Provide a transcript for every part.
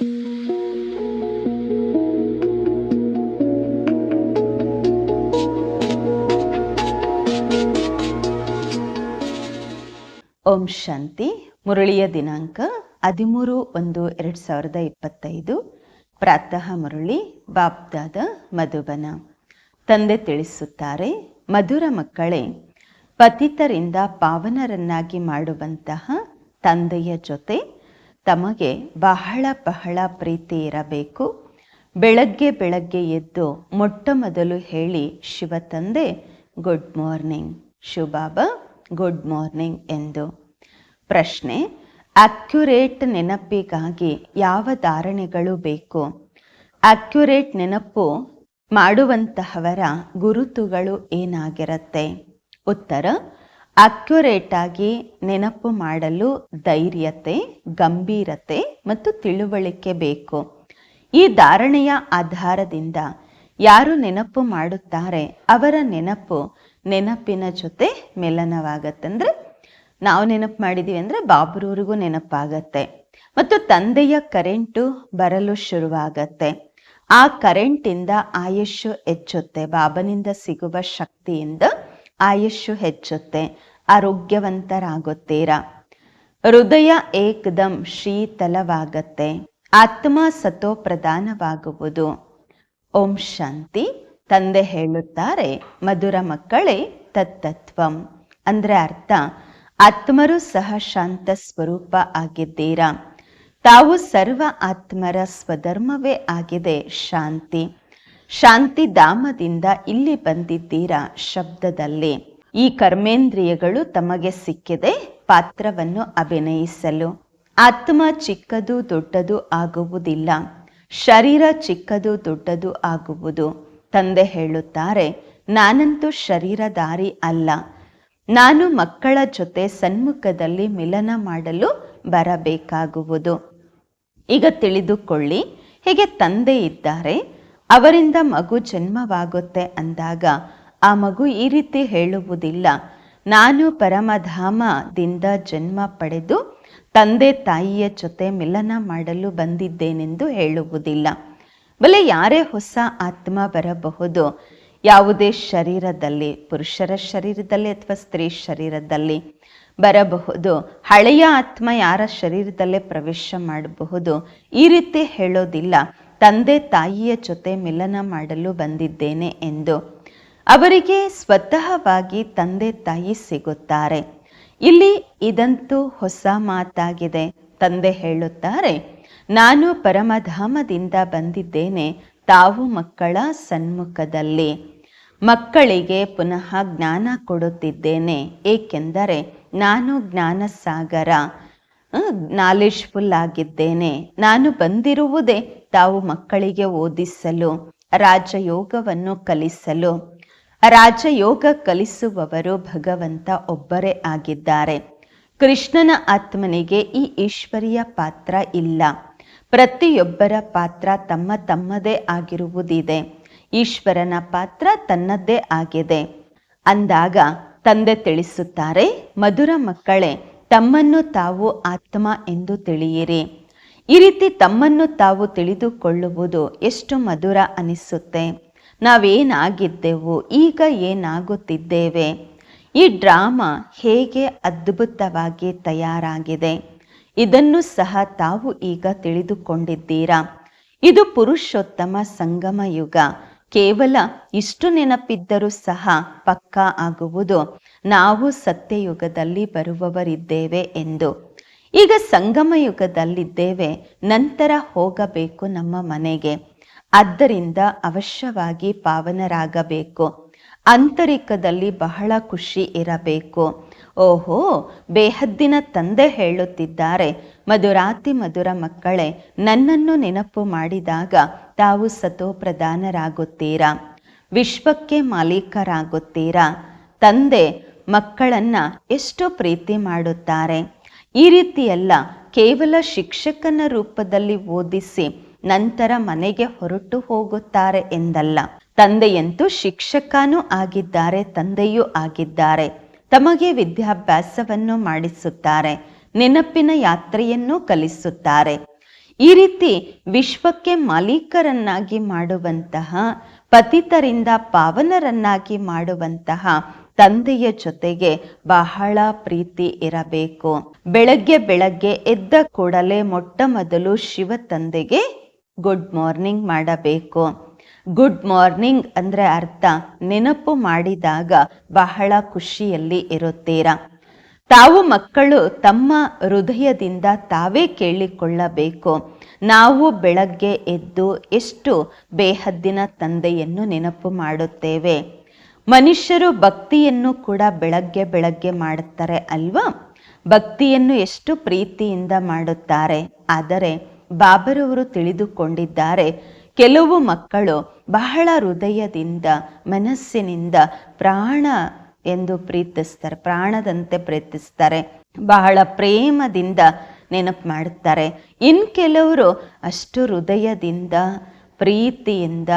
ಓಂ ಶಾಂತಿ, ಮುರಳಿಯ ದಿನಾಂಕ ಹದಿಮೂರು ಒಂದು ಎರಡು ಸಾವಿರದ ಇಪ್ಪತ್ತೈದು. ಪ್ರಾತಃ ಮುರಳಿ ಬಾಬ್ದಾದ ಮಧುಬನ. ತಂದೆ ತಿಳಿಸುತ್ತಾರೆ, ಮಧುರ ಮಕ್ಕಳೇ, ಪತಿತರಿಂದ ಪಾವನರನ್ನಾಗಿ ಮಾಡುವಂತಹ ತಂದೆಯ ಜೊತೆ ತಮಗೆ ಬಹಳ ಬಹಳ ಪ್ರೀತಿ ಇರಬೇಕು. ಬೆಳಗ್ಗೆ ಬೆಳಗ್ಗೆ ಎದ್ದು ಮೊಟ್ಟ ಮೊದಲು ಹೇಳಿ, ಶಿವ ತಂದೆ good morning Shivbaba good morning ಎಂದು. ಪ್ರಶ್ನೆ, ಅಕ್ಯುರೇಟ್ ನೆನಪಿಗಾಗಿ ಯಾವ ಧಾರಣೆಗಳು ಬೇಕು? ಅಕ್ಯುರೇಟ್ ನೆನಪು ಮಾಡುವಂತಹವರ ಗುರುತುಗಳು ಏನಾಗಿರುತ್ತೆ? ಉತ್ತರ ಅಕ್ಯುರೇಟ್ ಆಗಿ ನೆನಪು ಮಾಡಲು ಧೈರ್ಯತೆ, ಗಂಭೀರತೆ ಮತ್ತು ತಿಳುವಳಿಕೆ ಬೇಕು. ಈ ಧಾರಣೆಯ ಆಧಾರದಿಂದ ಯಾರು ನೆನಪು ಮಾಡುತ್ತಾರೆ ಅವರ ನೆನಪು ನೆನಪಿನ ಜೊತೆ ಮೆಲನವಾಗತ್ತಂದ್ರೆ ನಾವು ನೆನಪು ಮಾಡಿದ್ದೀವಿ ಅಂದ್ರೆ ಬಾಬ್ರೂರಿಗೂ ನೆನಪಾಗತ್ತೆ. ಮತ್ತು ತಂದೆಯ ಕರೆಂಟು ಬರಲು ಶುರುವಾಗತ್ತೆ. ಆ ಕರೆಂಟಿಂದ ಆಯುಷ್ಯು ಹೆಚ್ಚುತ್ತೆ, ಬಾಬನಿಂದ ಸಿಗುವ ಶಕ್ತಿಯಿಂದ ಆಯುಷ್ಯು ಹೆಚ್ಚುತ್ತೆ. ಆರೋಗ್ಯವಂತರಾಗುತ್ತೀರಾ? ಹೃದಯ ಏಕದಂ ಶೀತಲವಾಗತ್ತೆ. ಆತ್ಮ ಸತೋ ಪ್ರಧಾನವಾಗುವುದು ಓಂ ಶಾಂತಿ. ತಂದೆ ಹೇಳುತ್ತಾರೆ, ಮಧುರ ಮಕ್ಕಳೇ, ತತ್ತತ್ವಂ. ಅಂದ್ರೆ ಅರ್ಥ, ಆತ್ಮರು ಸಹ ಶಾಂತ ಸ್ವರೂಪ ಆಗಿದ್ದೀರಾ? ತಾವು ಸರ್ವ ಆತ್ಮರ ಸ್ವಧರ್ಮವೇ ಆಗಿದೆ, ಶಾಂತಿ. ಶಾಂತಿ ಧಾಮದಿಂದ ಇಲ್ಲಿ ಬಂದಿದ್ದೀರಾ ಶಬ್ದದಲ್ಲಿ? ಈ ಕರ್ಮೇಂದ್ರಿಯಗಳು ತಮಗೆ ಸಿಕ್ಕಿದೆ ಪಾತ್ರವನ್ನು ಅಭಿನಯಿಸಲು. ಆತ್ಮ ಚಿಕ್ಕದು ದೊಡ್ಡದು ಆಗುವುದಿಲ್ಲ. ಶರೀರ ಚಿಕ್ಕದು ದೊಡ್ಡದು ಆಗುವುದು. ತಂದೆ ಹೇಳುತ್ತಾರೆ, ನಾನಂತೂ ಶರೀರಧಾರಿ ಅಲ್ಲ. ನಾನು ಮಕ್ಕಳ ಜೊತೆ ಸನ್ಮುಖದಲ್ಲಿ ಮಿಲನ ಮಾಡಲು ಬರಬೇಕಾಗುವುದು. ಈಗ ತಿಳಿದುಕೊಳ್ಳಿ, ಹೇಗೆ ತಂದೆ ಇದ್ದಾರೆ? ಅವರಿಂದ ಮಗು ಜನ್ಮವಾಗುತ್ತೆ ಅಂದಾಗ ಆ ಮಗು ಈ ರೀತಿ ಹೇಳುವುದಿಲ್ಲ. ನಾನು ಪರಮಧಾಮದಿಂದ ಜನ್ಮ ಪಡೆದು ತಂದೆ ತಾಯಿಯ ಜೊತೆ ಮಿಲನ ಮಾಡಲು ಬಂದಿದ್ದೇನೆಂದು ಹೇಳುವುದಿಲ್ಲ. ಬಲೆ ಯಾರೇ ಹೊಸ ಆತ್ಮ ಬರಬಹುದು. ಯಾವುದೇ ಶರೀರದಲ್ಲಿ, ಪುರುಷರ ಶರೀರದಲ್ಲಿ ಅಥವಾ ಸ್ತ್ರೀ ಶರೀರದಲ್ಲಿ ಬರಬಹುದು. ಹಳೆಯ ಆತ್ಮ ಯಾರ ಶರೀರದಲ್ಲೇ ಪ್ರವೇಶ ಮಾಡಬಹುದು? ಈ ರೀತಿ ಹೇಳೋದಿಲ್ಲ. ತಂದೆ ತಾಯಿಯ ಜೊತೆ ಮಿಲನ ಮಾಡಲು ಬಂದಿದ್ದೇನೆ ಎಂದು. ಅವರಿಗೆ ಸ್ವತಃವಾಗಿ ತಂದೆ ತಾಯಿ ಸಿಗುತ್ತಾರೆ. ಇಲ್ಲಿ ಇದಂತೂ ಹೊಸ ಮಾತಾಗಿದೆ. ತಂದೆ ಹೇಳುತ್ತಾರೆ, ನಾನು ಪರಮಧಾಮದಿಂದ ಬಂದಿದ್ದೇನೆ, ತಾವು ಮಕ್ಕಳ ಸನ್ಮುಖದಲ್ಲಿ. ಮಕ್ಕಳಿಗೆ ಪುನಃ ಜ್ಞಾನ ಕೊಡುತ್ತಿದ್ದೇನೆ, ಏಕೆಂದರೆ ನಾನು ಜ್ಞಾನ ಸಾಗರ ನಾಲೆಜ್ಫುಲ್ ಆಗಿದ್ದೇನೆ. ನಾನು ಬಂದಿರುವುದೇ ತಾವು ಮಕ್ಕಳಿಗೆ ಓದಿಸಲು, ರಾಜಯೋಗವನ್ನು ಕಲಿಸಲು. ರಾಜಯೋಗ ಕಲಿಸುವವರು ಭಗವಂತ ಒಬ್ಬರೇ ಆಗಿದ್ದಾರೆ. ಕೃಷ್ಣನ ಆತ್ಮನಿಗೆ ಈ ಈಶ್ವರಿಯ ಪಾತ್ರ ಇಲ್ಲ. ಪ್ರತಿಯೊಬ್ಬರ ಪಾತ್ರ ತಮ್ಮ ತಮ್ಮದೇ ಆಗಿರುವುದಿದೆ. ಈಶ್ವರನ ಪಾತ್ರ ತನ್ನದ್ದೇ ಆಗಿದೆ. ಅಂದಾಗ ತಂದೆ ತಿಳಿಸುತ್ತಾರೆ, ಮಧುರ ಮಕ್ಕಳೇ, ತಮ್ಮನ್ನು ತಾವು ಆತ್ಮ ಎಂದು ತಿಳಿಯಿರಿ. ಈ ರೀತಿ ತಮ್ಮನ್ನು ತಾವು ತಿಳಿದುಕೊಳ್ಳುವುದು ಎಷ್ಟು ಮಧುರ ಅನಿಸುತ್ತೆ. ನಾವೇನಾಗಿದ್ದೆವು? ಈಗ ಏನಾಗುತ್ತಿದ್ದೇವೆ? ಈ ಡ್ರಾಮಾ ಹೇಗೆ ಅದ್ಭುತವಾಗಿ ತಯಾರಾಗಿದೆ? ಇದನ್ನು ಸಹ ತಾವು ಈಗ ತಿಳಿದುಕೊಂಡಿದ್ದೀರಾ? ಇದು ಪುರುಷೋತ್ತಮ ಸಂಗಮ ಯುಗ. ಕೇವಲ ಇಷ್ಟು ನೆನಪಿದ್ದರೂ ಸಹ ಪಕ್ಕಾ ಆಗುವುದು. ನಾವು ಸತ್ಯಯುಗದಲ್ಲಿ ಬರುವವರಿದ್ದೇವೆ ಎಂದು. ಈಗ ಸಂಗಮ ಯುಗದಲ್ಲಿದ್ದೇವೆ. ನಂತರ ಹೋಗಬೇಕು ನಮ್ಮ ಮನೆಗೆ. ಆದ್ದರಿಂದ ಅವಶ್ಯವಾಗಿ ಪಾವನರಾಗಬೇಕು. ಆಂತರಿಕದಲ್ಲಿ ಬಹಳ ಖುಷಿ ಇರಬೇಕು. ಓಹೋ, ಬೇಹದ್ದಿನ ತಂದೆ ಹೇಳುತ್ತಿದ್ದಾರೆ, ಮಧುರಾತಿ ಮಧುರ ಮಕ್ಕಳೇ, ನನ್ನನ್ನು ನೆನಪು ಮಾಡಿದಾಗ ತಾವು ಸತೋ ಪ್ರಧಾನರಾಗುತ್ತೀರಾ ವಿಶ್ವಕ್ಕೆ ಮಾಲೀಕರಾಗುತ್ತೀರಾ? ತಂದೆ, ಮಕ್ಕಳನ್ನ ಎಷ್ಟು ಪ್ರೀತಿ ಮಾಡುತ್ತಾರೆ? ಈ ರೀತಿಯೆಲ್ಲ, ಕೇವಲ ಶಿಕ್ಷಕನ ರೂಪದಲ್ಲಿ ಓದಿಸಿ ನಂತರ ಮನೆಗೆ ಹೊರಟು ಹೋಗುತ್ತಾರೆ ಎಂದಲ್ಲ. ತಂದೆಯಂತೂ ಶಿಕ್ಷಕನೂ ಆಗಿದ್ದಾರೆ, ತಂದೆಯೂ ಆಗಿದ್ದಾರೆ. ತಮಗೆ ವಿದ್ಯಾಭ್ಯಾಸವನ್ನು ಮಾಡಿಸುತ್ತಾರೆ, ನೆನಪಿನ ಯಾತ್ರೆಯನ್ನು ಕಲಿಸುತ್ತಾರೆ. ಈ ರೀತಿ ವಿಶ್ವಕ್ಕೆ ಮಾಲೀಕರನ್ನಾಗಿ ಮಾಡುವಂತಹ, ಪತಿತರಿಂದ ಪಾವನರನ್ನಾಗಿ ಮಾಡುವಂತಹ ತಂದೆಯ ಜೊತೆಗೆ ಬಹಳ ಪ್ರೀತಿ ಇರಬೇಕು. ಬೆಳಗ್ಗೆ ಬೆಳಗ್ಗೆ ಎದ್ದ ಕೂಡಲೇ ಮೊಟ್ಟ ಮೊದಲು ಶಿವ ತಂದೆಗೆ ಗುಡ್ ಮಾರ್ನಿಂಗ್ ಮಾಡಬೇಕು. ಗುಡ್ ಮಾರ್ನಿಂಗ್ ಅಂದರೆ ಅರ್ಥ, ನೆನಪು ಮಾಡಿದಾಗ ಬಹಳ ಖುಷಿಯಲ್ಲಿ ಇರುತ್ತೀರಾ? ತಾವು ಮಕ್ಕಳು ತಮ್ಮ ಹೃದಯದಿಂದ ತಾವೇ ಕೇಳಿಕೊಳ್ಳಬೇಕು. ನಾವು ಬೆಳಗ್ಗೆ ಎದ್ದು ಎಷ್ಟು ಬೇಹದ್ದಿನ ತಂದೆಯನ್ನು ನೆನಪು ಮಾಡುತ್ತೇವೆ? ಮನುಷ್ಯರು ಭಕ್ತಿಯನ್ನು ಕೂಡ ಬೆಳಗ್ಗೆ ಬೆಳಗ್ಗೆ ಮಾಡುತ್ತಾರೆ ಅಲ್ವಾ? ಭಕ್ತಿಯನ್ನು ಎಷ್ಟು ಪ್ರೀತಿಯಿಂದ ಮಾಡುತ್ತಾರೆ? ಆದರೆ ಬಾಬರವರು ತಿಳಿದುಕೊಂಡಿದ್ದಾರೆ, ಕೆಲವು ಮಕ್ಕಳು ಬಹಳ ಹೃದಯದಿಂದ, ಮನಸ್ಸಿನಿಂದ ಪ್ರಾಣ ಎಂದು ಪ್ರೀತಿಸ್ತಾರೆ, ಪ್ರಾಣದಂತೆ ಪ್ರೀತಿಸ್ತಾರೆ, ಬಹಳ ಪ್ರೇಮದಿಂದ ನೆನಪು ಮಾಡುತ್ತಾರೆ. ಇನ್ ಕೆಲವರು ಅಷ್ಟು ಹೃದಯದಿಂದ, ಪ್ರೀತಿಯಿಂದ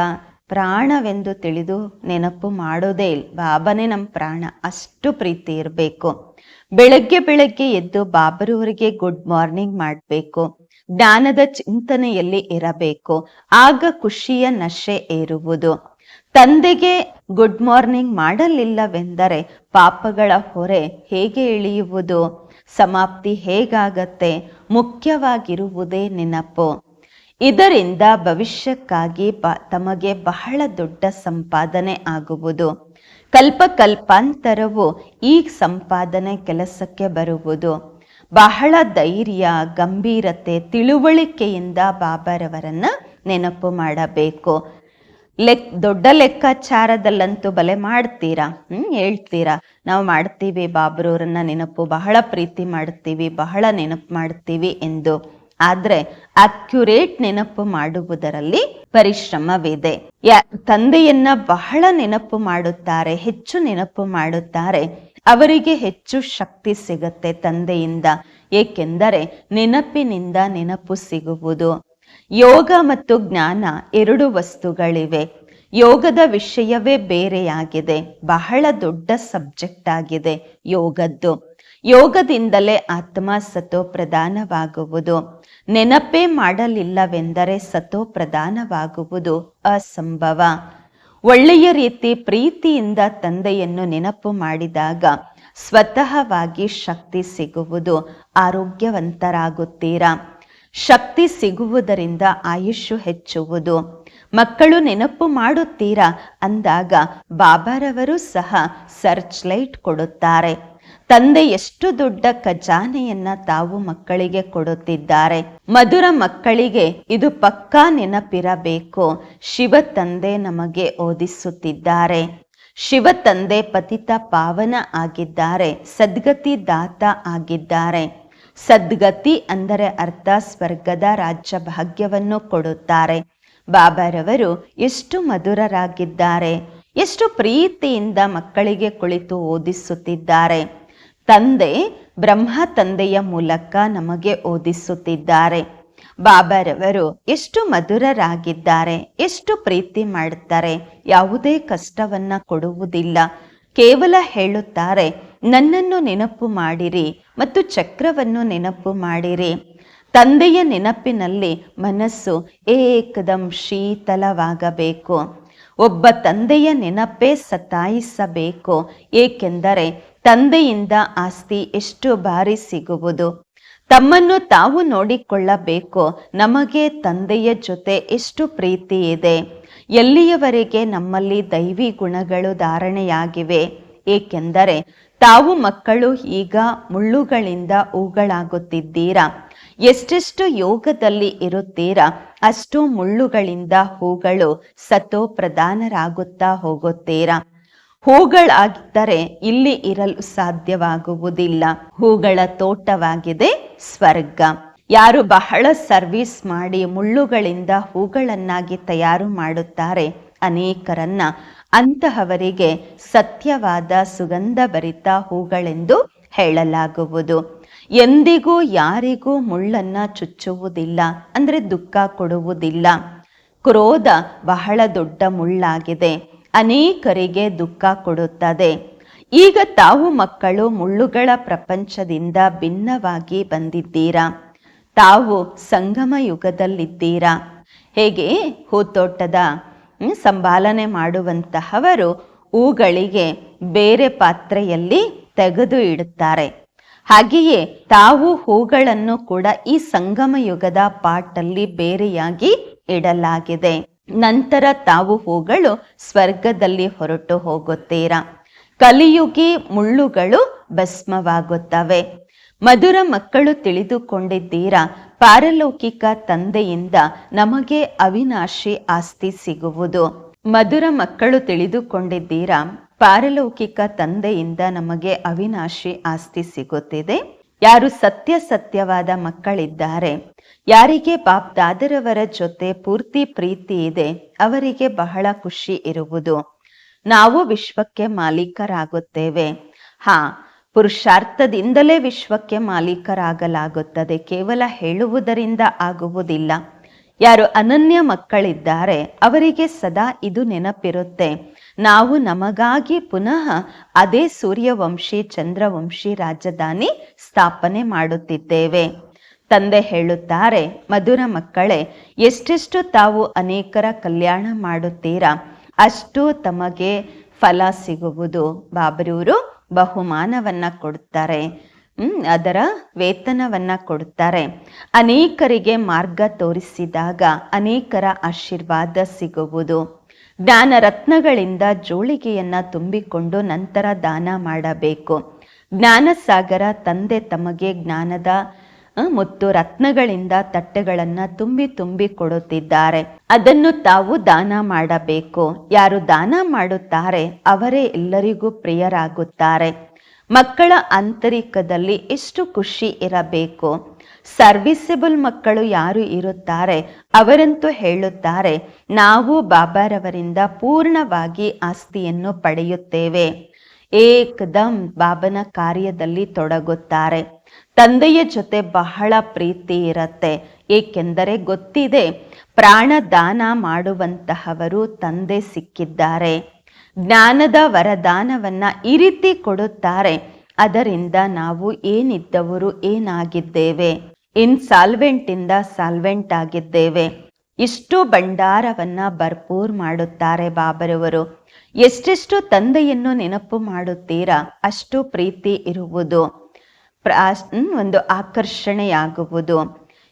ಪ್ರಾಣವೆಂದು ತಿಳಿದು ನೆನಪು ಮಾಡೋದೇ ಇಲ್ಲ. ಬಾಬನೇ ನಮ್ಮ ಪ್ರಾಣ, ಅಷ್ಟು ಪ್ರೀತಿ ಇರಬೇಕು. ಬೆಳಗ್ಗೆ ಬೆಳಗ್ಗೆ ಎದ್ದು ಬಾಬರವರಿಗೆ ಗುಡ್ ಮಾರ್ನಿಂಗ್ ಮಾಡಬೇಕು. ಜ್ಞಾನದ ಚಿಂತನೆಯಲ್ಲಿ ಇರಬೇಕು. ಆಗ ಖುಷಿಯ ನಶೆ ಏರುವುದು. ತಂದೆಗೆ ಗುಡ್ ಮಾರ್ನಿಂಗ್ ಮಾಡಲಿಲ್ಲವೆಂದರೆ ಪಾಪಗಳ ಹೊರೆ ಹೇಗೆ ಇಳಿಯುವುದು? ಸಮಾಪ್ತಿ ಹೇಗಾಗತ್ತೆ? ಮುಖ್ಯವಾಗಿರುವುದೇ ನೆನಪು. ಇದರಿಂದ ಭವಿಷ್ಯಕ್ಕಾಗಿ ಬ, ತಮಗೆ ಬಹಳ ದೊಡ್ಡ ಸಂಪಾದನೆ ಆಗುವುದು. ಕಲ್ಪ ಕಲ್ಪಾಂತರವು ಈ ಸಂಪಾದನೆ ಕೆಲಸಕ್ಕೆ ಬರುವುದು. ಬಹಳ ಧೈರ್ಯ, ಗಂಭೀರತೆ, ತಿಳುವಳಿಕೆಯಿಂದ ಬಾಬರವರನ್ನ ನೆನಪು ಮಾಡಬೇಕು. ಲೆಕ್, ದೊಡ್ಡ ಲೆಕ್ಕಾಚಾರದಲ್ಲಂತೂ ಬಲೆ ಮಾಡ್ತೀರಾ? ಹ್ಮ್, ಹೇಳ್ತೀರಾ? ನಾವು ಮಾಡ್ತೀವಿ ಬಾಬ್ರವ್ರನ್ನ ನೆನಪು, ಬಹಳ ಪ್ರೀತಿ ಮಾಡ್ತೀವಿ, ಬಹಳ ನೆನಪು ಮಾಡ್ತೀವಿ ಎಂದು. ಆದ್ರೆ, ಅಕ್ಯುರೇಟ್ ನೆನಪು ಮಾಡುವುದರಲ್ಲಿ ಪರಿಶ್ರಮವಿದೆ. ತಂದೆಯನ್ನ ಬಹಳ ನೆನಪು ಮಾಡುತ್ತಾರೆ, ಹೆಚ್ಚು ನೆನಪು ಮಾಡುತ್ತಾರೆ. ಅವರಿಗೆ ಹೆಚ್ಚು ಶಕ್ತಿ ಸಿಗುತ್ತೆ ತಂದೆಯಿಂದ, ಏಕೆಂದರೆ ನೆನಪಿನಿಂದ ನೆನಪು ಸಿಗುವುದು. ಯೋಗ ಮತ್ತು ಜ್ಞಾನ ಎರಡು ವಸ್ತುಗಳಿವೆ. ಯೋಗದ ವಿಷಯವೇ ಬೇರೆಯಾಗಿದೆ, ಬಹಳ ದೊಡ್ಡ ಸಬ್ಜೆಕ್ಟ್ ಆಗಿದೆ ಯೋಗದ್ದು. ಯೋಗದಿಂದಲೇ ಆತ್ಮ ಸತೋ ಪ್ರಧಾನವಾಗುವುದು ನೆನಪೇ ಮಾಡಲಿಲ್ಲವೆಂದರೆ ಸತೋ ಪ್ರಧಾನವಾಗುವುದು ಅಸಂಭವ. ಒಳ್ಳೆಯ ರೀತಿ ಪ್ರೀತಿಯಿಂದ ತಂದೆಯನ್ನು ನೆನಪು ಮಾಡಿದಾಗ ಸ್ವತಃವಾಗಿ ಶಕ್ತಿ ಸಿಗುವುದು ಆರೋಗ್ಯವಂತರಾಗುತ್ತೀರಾ? ಶಕ್ತಿ ಸಿಗುವುದರಿಂದ ಆಯುಷ್ಯು ಹೆಚ್ಚುವುದು. ಮಕ್ಕಳು ನೆನಪು ಮಾಡುತ್ತೀರಾ? ಅಂದಾಗ ಬಾಬಾರವರು ಸಹ ಸರ್ಚ್ ಲೈಟ್ ಕೊಡುತ್ತಾರೆ. ತಂದೆ ಎಷ್ಟು ದೊಡ್ಡ ಖಜಾನೆಯನ್ನ ತಾವು ಮಕ್ಕಳಿಗೆ ಕೊಡುತ್ತಿದ್ದಾರೆ. ಮಧುರ ಮಕ್ಕಳಿಗೆ ಇದು ಪಕ್ಕಾ ನೆನಪಿರಬೇಕು. ಶಿವ ತಂದೆ ನಮಗೆ ಓದಿಸುತ್ತಿದ್ದಾರೆ. ಶಿವ ತಂದೆ ಪತಿತ ಪಾವನ ಆಗಿದ್ದಾರೆ. ಸದ್ಗತಿ ದಾತ ಆಗಿದ್ದಾರೆ. ಸದ್ಗತಿ ಅಂದರೆ ಅರ್ಥ ಸ್ವರ್ಗದ ರಾಜ್ಯ ಭಾಗ್ಯವನ್ನು ಕೊಡುತ್ತಾರೆ. ಬಾಬಾರವರು ಎಷ್ಟು ಮಧುರರಾಗಿದ್ದಾರೆ. ಎಷ್ಟು ಪ್ರೀತಿಯಿಂದ ಮಕ್ಕಳಿಗೆ ಕುಳಿತು ಓದಿಸುತ್ತಿದ್ದಾರೆ. ತಂದೆ ಬ್ರಹ್ಮ ತಂದೆಯ ಮೂಲಕ ನಮಗೆ ಓದಿಸುತ್ತಿದ್ದಾರೆ. ಬಾಬಾರವರು ಎಷ್ಟು ಮಧುರರಾಗಿದ್ದಾರೆ, ಎಷ್ಟು ಪ್ರೀತಿ ಮಾಡುತ್ತಾರೆ ಯಾವುದೇ ಕಷ್ಟವನ್ನ ಕೊಡುವುದಿಲ್ಲ. ಕೇವಲ ಹೇಳುತ್ತಾರೆ, ನನ್ನನ್ನು ನೆನಪು ಮಾಡಿರಿ ಮತ್ತು ಚಕ್ರವನ್ನು ನೆನಪು ಮಾಡಿರಿ. ತಂದೆಯ ನೆನಪಿನಲ್ಲಿ ಮನಸ್ಸು ಏಕದಂ ಶೀತಲವಾಗಬೇಕು. ಒಬ್ಬ ತಂದೆಯ ನೆನಪೇ ಸತಾಯಿಸಬೇಕು. ಏಕೆಂದರೆ ತಂದೆಯಿಂದ ಆಸ್ತಿ ಎಷ್ಟು ಬಾರಿ ಸಿಗುವುದು? ತಮ್ಮನ್ನು ತಾವು ನೋಡಿಕೊಳ್ಳಬೇಕು. ನಮಗೆ ತಂದೆಯ ಜೊತೆ ಎಷ್ಟು ಪ್ರೀತಿ ಇದೆ? ಎಲ್ಲಿಯವರೆಗೆ ನಮ್ಮಲ್ಲಿ ದೈವಿ ಗುಣಗಳು ಧಾರಣೆಯಾಗಿವೆ? ಏಕೆಂದರೆ ತಾವು ಮಕ್ಕಳು ಈಗ ಮುಳ್ಳುಗಳಿಂದ ಹೂಗಳಾಗುತ್ತಿದ್ದೀರಾ? ಎಷ್ಟೆಷ್ಟು ಯೋಗದಲ್ಲಿ ಇರುತ್ತೀರಾ, ಅಷ್ಟು ಮುಳ್ಳುಗಳಿಂದ ಹೂಗಳು ಸತೋ ಪ್ರಧಾನರಾಗುತ್ತಾ ಹೋಗುತ್ತೀರಾ. ಹೂಗಳಾಗಿದ್ದರೆ ಇಲ್ಲಿ ಇರಲು ಸಾಧ್ಯವಾಗುವುದಿಲ್ಲ. ಹೂಗಳ ತೋಟವಾಗಿದೆ ಸ್ವರ್ಗ. ಯಾರು ಬಹಳ ಸರ್ವಿಸ್ ಮಾಡಿ ಮುಳ್ಳುಗಳಿಂದ ಹೂಗಳನ್ನಾಗಿ ತಯಾರು ಮಾಡುತ್ತಾರೆ, ಅನೇಕರನ್ನ ಅಂತಹವರಿಗೆ ಸತ್ಯವಾದ ಸುಗಂಧ ಭರಿತ ಹೂಗಳೆಂದು ಹೇಳಲಾಗುವುದು. ಎಂದಿಗೂ ಯಾರಿಗೂ ಮುಳ್ಳನ್ನ ಚುಚ್ಚುವುದಿಲ್ಲ, ಅಂದ್ರೆ ದುಃಖ ಕೊಡುವುದಿಲ್ಲ. ಕ್ರೋಧ ಬಹಳ ದೊಡ್ಡ ಮುಳ್ಳಾಗಿದೆ, ಅನೇಕರಿಗೆ ದುಃಖ ಕೊಡುತ್ತದೆ. ಈಗ ತಾವು ಮಕ್ಕಳು ಮುಳ್ಳುಗಳ ಪ್ರಪಂಚದಿಂದ ಭಿನ್ನವಾಗಿ ಬಂದಿದ್ದೀರಾ? ತಾವು ಸಂಗಮ ಯುಗದಲ್ಲಿದ್ದೀರಾ? ಹೇಗೆ? ಹೂತೋಟದ ಸಂಭಾಲನೆ ಮಾಡುವಂತಹವರು ಹೂಗಳಿಗೆ ಬೇರೆ ಪಾತ್ರೆಯಲ್ಲಿ ತೆಗೆದು ಇಡುತ್ತಾರೆ. ಹಾಗೆಯೇ ತಾವು ಹೂಗಳನ್ನು ಕೂಡ ಈ ಸಂಗಮ ಯುಗದ ಪಾಟಲ್ಲಿ ಬೇರೆಯಾಗಿ ಇಡಲಾಗಿದೆ. ನಂತರ ತಾವು ಹೂಗಳು ಸ್ವರ್ಗದಲ್ಲಿ ಹೊರಟು ಹೋಗುತ್ತೀರಾ? ಕಲಿಯುಗಿ ಮುಳ್ಳುಗಳು ಭಸ್ಮವಾಗುತ್ತವೆ. ಮಧುರ ಮಕ್ಕಳು ತಿಳಿದುಕೊಂಡಿದ್ದೀರಾ? ಪಾರಲೌಕಿಕ ತಂದೆಯಿಂದ ನಮಗೆ ಅವಿನಾಶಿ ಆಸ್ತಿ ಸಿಗುವುದು. ಮಧುರ ಮಕ್ಕಳು ತಿಳಿದುಕೊಂಡಿದ್ದೀರಾ? ಪಾರಲೌಕಿಕ ತಂದೆಯಿಂದ ನಮಗೆ ಅವಿನಾಶಿ ಆಸ್ತಿ ಸಿಗುತ್ತಿದೆ. ಯಾರು ಸತ್ಯ ಸತ್ಯವಾದ ಮಕ್ಕಳಿದ್ದಾರೆ, ಯಾರಿಗೆ ಬಾಪ್ ದಾದರವರ ಜೊತೆ ಪೂರ್ತಿ ಪ್ರೀತಿ ಇದೆ, ಅವರಿಗೆ ಬಹಳ ಖುಷಿ ಇರುವುದು. ನಾವು ವಿಶ್ವಕ್ಕೆ ಮಾಲೀಕರಾಗುತ್ತೇವೆ. ಹಾ, ಪುರುಷಾರ್ಥದಿಂದಲೇ ವಿಶ್ವಕ್ಕೆ ಮಾಲೀಕರಾಗಲಾಗುತ್ತದೆ, ಕೇವಲ ಹೇಳುವುದರಿಂದ ಆಗುವುದಿಲ್ಲ. ಯಾರು ಅನನ್ಯ ಮಕ್ಕಳಿದ್ದಾರೆ, ಅವರಿಗೆ ಸದಾ ಇದು ನೆನಪಿರುತ್ತೆ. ನಾವು ನಮಗಾಗಿ ಪುನಃ ಅದೇ ಸೂರ್ಯವಂಶಿ, ಚಂದ್ರವಂಶಿ ರಾಜಧಾನಿ ಸ್ಥಾಪನೆ ಮಾಡುತ್ತಿದ್ದೇವೆ. ತಂದೆ ಹೇಳುತ್ತಾರೆ, ಮಧುರ ಮಕ್ಕಳೇ, ಎಷ್ಟೆಷ್ಟು ತಾವು ಅನೇಕರ ಕಲ್ಯಾಣ ಮಾಡುತ್ತೀರಾ? ಅಷ್ಟು ತಮಗೆ ಫಲ ಸಿಗುವುದು. ಬಾಬರೂರು ಬಹುಮಾನವನ್ನ ಕೊಡುತ್ತಾರೆ. ಅದರ ವೇತನವನ್ನ ಕೊಡುತ್ತಾರೆ. ಅನೇಕರಿಗೆ ಮಾರ್ಗ ತೋರಿಸಿದಾಗ ಅನೇಕರ ಆಶೀರ್ವಾದ ಸಿಗುವುದು. ಜ್ಞಾನ ರತ್ನಗಳಿಂದ ಜೋಳಿಗೆಯನ್ನ ತುಂಬಿಕೊಂಡು ನಂತರ ದಾನ ಮಾಡಬೇಕು. ಜ್ಞಾನಸಾಗರ ತಂದೆ ತಮಗೆ ಜ್ಞಾನದ ಮತ್ತು ರತ್ನಗಳಿಂದ ತಟ್ಟೆಗಳನ್ನ ತುಂಬಿ ತುಂಬಿ ಕೊಡುತ್ತಿದ್ದಾರೆ. ಅದನ್ನು ತಾವು ದಾನ ಮಾಡಬೇಕು. ಯಾರು ದಾನ ಮಾಡುತ್ತಾರೆ, ಅವರೇ ಎಲ್ಲರಿಗೂ ಪ್ರಿಯರಾಗುತ್ತಾರೆ. ಮಕ್ಕಳ ಆಂತರಿಕದಲ್ಲಿ ಎಷ್ಟು ಖುಷಿ ಇರಬೇಕು. ಸರ್ವಿಸಬಲ್ ಮಕ್ಕಳು ಯಾರು ಇರುತ್ತಾರೆ ಅವರಂತೂ ಹೇಳುತ್ತಾರೆ, ನಾವು ಬಾಬಾರವರಿಂದ ಪೂರ್ಣವಾಗಿ ಆಸ್ತಿಯನ್ನು ಪಡೆಯುತ್ತೇವೆ. ಏಕದಂ ಬಾಬನ ಕಾರ್ಯದಲ್ಲಿ ತೊಡಗುತ್ತಾರೆ. ತಂದೆಯ ಜೊತೆ ಬಹಳ ಪ್ರೀತಿ ಇರತ್ತೆ, ಏಕೆಂದರೆ ಗೊತ್ತಿದೆ ಪ್ರಾಣ ದಾನ ಮಾಡುವಂತಹವರು ತಂದೆ ಸಿಕ್ಕಿದ್ದಾರೆ. ಜ್ಞಾನದ ವರದಾನವನ್ನ ಈ ರೀತಿ ಕೊಡುತ್ತಾರೆ, ಅದರಿಂದ ನಾವು ಏನಿದ್ದವರು ಏನಾಗಿದ್ದೇವೆ? ಇನ್ ಸಾಲ್ವೆಂಟ್ ಇಂದ ಸಾಲ್ವೆಂಟ್ ಆಗಿದ್ದೇವೆ ಇಷ್ಟು ಭಂಡಾರವನ್ನ ಭರ್ಪೂರ್ ಮಾಡುತ್ತಾರೆ ಬಾಬರವರು. ಎಷ್ಟೆಷ್ಟು ತಂದೆಯನ್ನು ನೆನಪು ಮಾಡುತ್ತೀರಾ, ಅಷ್ಟು ಪ್ರೀತಿ ಇರುವುದು. ಒಂದು ಆಕರ್ಷಣೆಯಾಗುವುದು.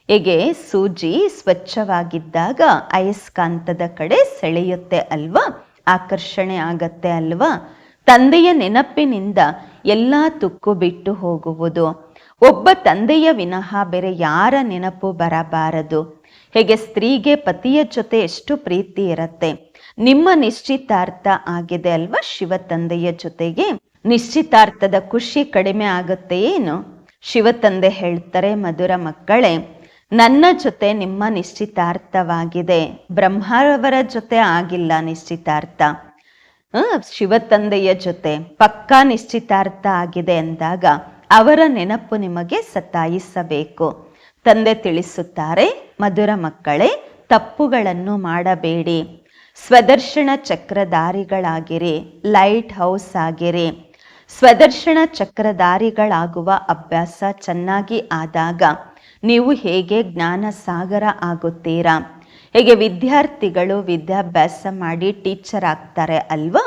ಹೇಗೆ, ಸೂಜಿ ಸ್ವಚ್ಛವಾಗಿದ್ದಾಗ ಅಯಸ್ಕಾಂತದ ಕಡೆ ಸೆಳೆಯುತ್ತೆ ಅಲ್ವಾ, ಆಕರ್ಷಣೆ ಆಗತ್ತೆ ಅಲ್ವಾ. ತಂದೆಯ ನೆನಪಿನಿಂದ ಎಲ್ಲ ತುಕ್ಕು ಬಿಟ್ಟು ಹೋಗುವುದು. ಒಬ್ಬ ತಂದೆಯ ವಿನಃ ಬೇರೆ ಯಾರ ನೆನಪು ಬರಬಾರದು? ಹೇಗೆ ಸ್ತ್ರೀಗೆ ಪತಿಯ ಜೊತೆ ಎಷ್ಟು ಪ್ರೀತಿ ಇರತ್ತೆ? ನಿಮ್ಮ ನಿಶ್ಚಿತಾರ್ಥ ಆಗಿದೆ ಅಲ್ವಾ ಶಿವ ತಂದೆಯ ಜೊತೆಗೆ? ನಿಶ್ಚಿತಾರ್ಥದ ಖುಷಿ ಕಡಿಮೆ ಆಗುತ್ತೆ ಏನು? ಶಿವ ತಂದೆ ಹೇಳ್ತಾರೆ, ಮಧುರ ಮಕ್ಕಳೇ, ನನ್ನ ಜೊತೆ ನಿಮ್ಮ ನಿಶ್ಚಿತಾರ್ಥವಾಗಿದೆ. ಬ್ರಹ್ಮರವರ ಜೊತೆ ಆಗಿಲ್ಲ ನಿಶ್ಚಿತಾರ್ಥ. ಶಿವ ತಂದೆಯ ಜೊತೆ ಪಕ್ಕಾ ನಿಶ್ಚಿತಾರ್ಥ ಆಗಿದೆ ಅಂದಾಗ ಅವರ ನೆನಪು ನಿಮಗೆ ಸತಾಯಿಸಬೇಕು. ತಂದೆ ತಿಳಿಸುತ್ತಾರೆ, ಮಧುರ ಮಕ್ಕಳೇ, ತಪ್ಪುಗಳನ್ನು ಮಾಡಬೇಡಿ. ಸ್ವದರ್ಶನ ಚಕ್ರಧಾರಿಗಳಾಗಿರಿ, ಲೈಟ್ ಹೌಸ್ ಆಗಿರಿ. ಸ್ವದರ್ಶನ ಚಕ್ರಧಾರಿಗಳಾಗುವ ಅಭ್ಯಾಸ ಚೆನ್ನಾಗಿ ಆದಾಗ ನೀವು ಹೇಗೆ ಜ್ಞಾನ ಸಾಗರ ಆಗುತ್ತೀರಾ? ಹೇಗೆ ವಿದ್ಯಾರ್ಥಿಗಳು ವಿದ್ಯಾಭ್ಯಾಸ ಮಾಡಿ ಟೀಚರ್ ಆಗ್ತಾರೆ ಅಲ್ವಾ?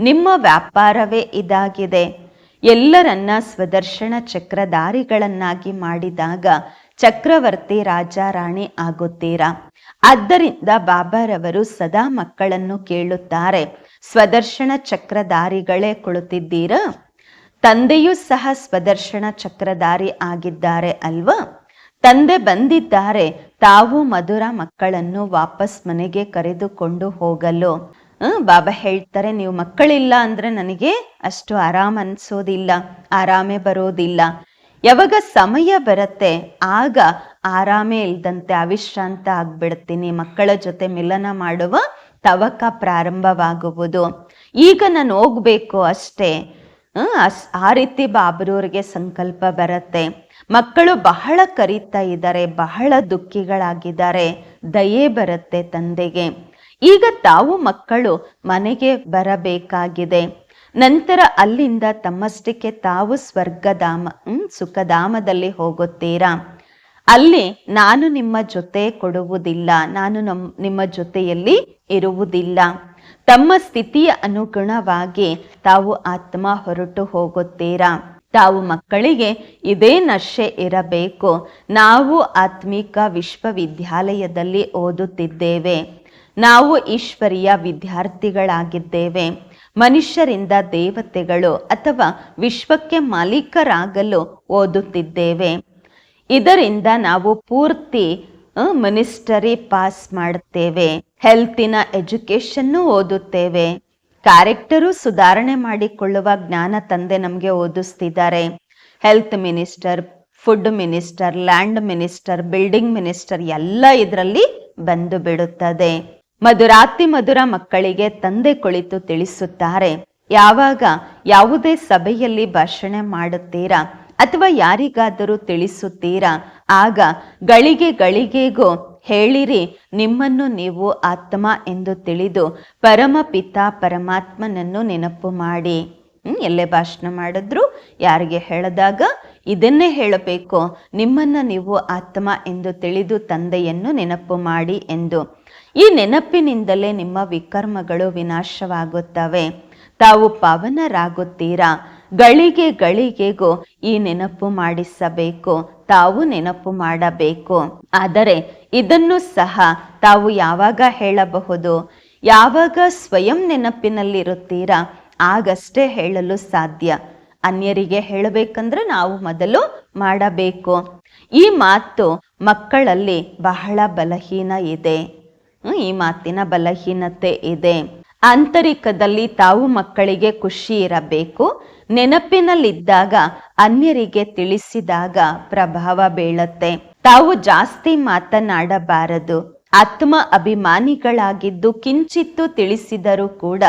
ನಿಮ್ಮ ವ್ಯಾಪಾರವೇ ಇದಾಗಿದೆ. ಎಲ್ಲರನ್ನ ಸ್ವದರ್ಶನ ಚಕ್ರಧಾರಿಗಳನ್ನಾಗಿ ಮಾಡಿದಾಗ ಚಕ್ರವರ್ತಿ ರಾಜ ರಾಣಿ ಆಗುತ್ತೀರಾ? ಆದ್ದರಿಂದ ಬಾಬಾರವರು ಸದಾ ಮಕ್ಕಳನ್ನು ಕೇಳುತ್ತಾರೆ, ಸ್ವದರ್ಶನ ಚಕ್ರಧಾರಿಗಳೇ ಕುಳಿತಿದ್ದೀರಾ? ತಂದೆಯೂ ಸಹ ಸ್ವದರ್ಶನ ಚಕ್ರಧಾರಿ ಆಗಿದ್ದಾರೆ ಅಲ್ವಾ? ತಂದೆ ಬಂದಿದ್ದಾರೆ, ತಾವು ಮಧುರ ಮಕ್ಕಳನ್ನು ವಾಪಸ್ ಮನೆಗೆ ಕರೆದುಕೊಂಡು ಹೋಗಲು. ಬಾಬಾ ಹೇಳ್ತಾರೆ, ನೀವು ಮಕ್ಕಳಿಲ್ಲ ಅಂದ್ರೆ ನನಗೆ ಅಷ್ಟು ಆರಾಮ್ ಅನಿಸೋದಿಲ್ಲ, ಆರಾಮೇ ಬರೋದಿಲ್ಲ. ಯಾವಾಗ ಸಮಯ ಬರುತ್ತೆ, ಆಗ ಆರಾಮೇ ಇಲ್ದಂತೆ ಅವಿಶ್ರಾಂತ ಆಗ್ಬಿಡ್ತೀನಿ. ಮಕ್ಕಳ ಜೊತೆ ಮಿಲನ ಮಾಡುವ ತವಕ ಪ್ರಾರಂಭವಾಗುವುದು. ಈಗ ನಾನು ಹೋಗ್ಬೇಕು ಅಷ್ಟೇ. ಅಸ್- ಆ ರೀತಿ ಬಾಬರವ್ರಿಗೆ ಸಂಕಲ್ಪ ಬರುತ್ತೆ. ಮಕ್ಕಳು ಬಹಳ ಕರೀತಾ ಇದ್ದಾರೆ, ಬಹಳ ದುಃಖಿಗಳಾಗಿದ್ದಾರೆ. ದಯೆ ಬರುತ್ತೆ ತಂದೆಗೆ. ಈಗ ತಾವು ಮಕ್ಕಳು ಮನೆಗೆ ಬರಬೇಕಾಗಿದೆ. ನಂತರ ಅಲ್ಲಿಂದ ತಮ್ಮಷ್ಟಕ್ಕೆ ತಾವು ಸ್ವರ್ಗಧಾಮ ಸುಖಧಾಮದಲ್ಲಿ ಹೋಗುತ್ತೀರಾ? ಅಲ್ಲಿ ನಾನು ನಿಮ್ಮ ಜೊತೆ ಕೊಡುವುದಿಲ್ಲ, ನಾನು ನಮ್, ನಿಮ್ಮ ಜೊತೆಯಲ್ಲಿ ಇರುವುದಿಲ್ಲ. ತಮ್ಮ ಸ್ಥಿತಿಯ ಅನುಗುಣವಾಗಿ ತಾವು ಆತ್ಮ ಹೊರಟು ಹೋಗುತ್ತೀರಾ? ತಾವು ಮಕ್ಕಳಿಗೆ ಇದೇ ನಶೆ ಇರಬೇಕು. ನಾವು ಆತ್ಮಿಕ ವಿಶ್ವವಿದ್ಯಾಲಯದಲ್ಲಿ ಓದುತ್ತಿದ್ದೇವೆ. ನಾವು ಈಶ್ವರಿಯ ವಿದ್ಯಾರ್ಥಿಗಳಾಗಿದ್ದೇವೆ. ಮನುಷ್ಯರಿಂದ ದೇವತೆಗಳು ಅಥವಾ ವಿಶ್ವಕ್ಕೆ ಮಾಲೀಕರಾಗಲು ಓದುತ್ತಿದ್ದೇವೆ. ಇದರಿಂದ ನಾವು ಪೂರ್ತಿ ಮಿನಿಸ್ಟರಿ ಪಾಸ್ ಮಾಡುತ್ತೇವೆ. ಹೆಲ್ತಿನ ಎಜುಕೇಶನ್ನು ಓದುತ್ತೇವೆ. ಕ್ಯಾರೆಕ್ಟರು ಸುಧಾರಣೆ ಮಾಡಿಕೊಳ್ಳುವ ಜ್ಞಾನ ತಂದೆ ನಮಗೆ ಓದಿಸ್ತಿದ್ದಾರೆ. Health minister, food minister, land minister, building minister ಎಲ್ಲ ಇದರಲ್ಲಿ ಬಂದು ಬಿಡುತ್ತದೆ. ಮಧುರಾತಿ ಮಧುರ ಮಕ್ಕಳಿಗೆ ತಂದೆ ಕುಳಿತು ತಿಳಿಸುತ್ತಾರೆ. ಯಾವಾಗ ಯಾವುದೇ ಸಭೆಯಲ್ಲಿ ಭಾಷಣ ಮಾಡುತ್ತೀರಾ? ಅಥವಾ ಯಾರಿಗಾದರೂ ತಿಳಿಸುತ್ತೀರಾ? ಆಗ ಗಳಿಗೆ ಗಳಿಗೆಗೂ ಹೇಳಿರಿ, ನಿಮ್ಮನ್ನು ನೀವು ಆತ್ಮ ಎಂದು ತಿಳಿದು ಪರಮಪಿತ ಪರಮಾತ್ಮನನ್ನು ನೆನಪು ಮಾಡಿ. ಎಲ್ಲೇ ಭಾಷಣ ಮಾಡಿದ್ರು, ಯಾರಿಗೆ ಹೇಳಿದಾಗ ಇದನ್ನೇ ಹೇಳಬೇಕು. ನಿಮ್ಮನ್ನ ನೀವು ಆತ್ಮ ಎಂದು ತಿಳಿದು ತಂದೆಯನ್ನು ನೆನಪು ಮಾಡಿ ಎಂದು. ಈ ನೆನಪಿನಿಂದಲೇ ನಿಮ್ಮ ವಿಕರ್ಮಗಳು ವಿನಾಶವಾಗುತ್ತವೆ. ತಾವು ಪಾವನರಾಗುತ್ತೀರಾ? ಗಳಿಗೆ ಗಳಿಗೆಗೂ ಈ ನೆನಪು ಮಾಡಿಸಬೇಕು. ತಾವು ನೆನಪು ಮಾಡಬೇಕು. ಆದರೆ ಇದನ್ನು ಸಹ ತಾವು ಯಾವಾಗ ಹೇಳಬಹುದು? ಯಾವಾಗ ಸ್ವಯಂ ನೆನಪಿನಲ್ಲಿರುತ್ತೀರಾ? ಆಗಷ್ಟೇ ಹೇಳಲು ಸಾಧ್ಯ. ಅನ್ಯರಿಗೆ ಹೇಳಬೇಕಂದ್ರೆ ನಾವು ಮೊದಲು ಮಾಡಬೇಕು. ಈ ಮಾತು ಮಕ್ಕಳಲ್ಲಿ ಬಹಳ ಬಲಹೀನ ಇದೆ. ಈ ಮಾತಿನ ಬಲಹೀನತೆ ಇದೆ. ಆಂತರಿಕದಲ್ಲಿ ತಾವು ಮಕ್ಕಳಿಗೆ ಖುಷಿ ಇರಬೇಕು. ನೆನಪಿನಲ್ಲಿದ್ದಾಗ, ಅನ್ಯರಿಗೆ ತಿಳಿಸಿದಾಗ ಪ್ರಭಾವ ಬೀಳತ್ತೆ. ತಾವು ಜಾಸ್ತಿ ಮಾತನಾಡಬಾರದು. ಆತ್ಮ ಅಭಿಮಾನಿಗಳಾಗಿದ್ದು ಕಿಂಚಿತ್ತು ತಿಳಿಸಿದರೂ ಕೂಡ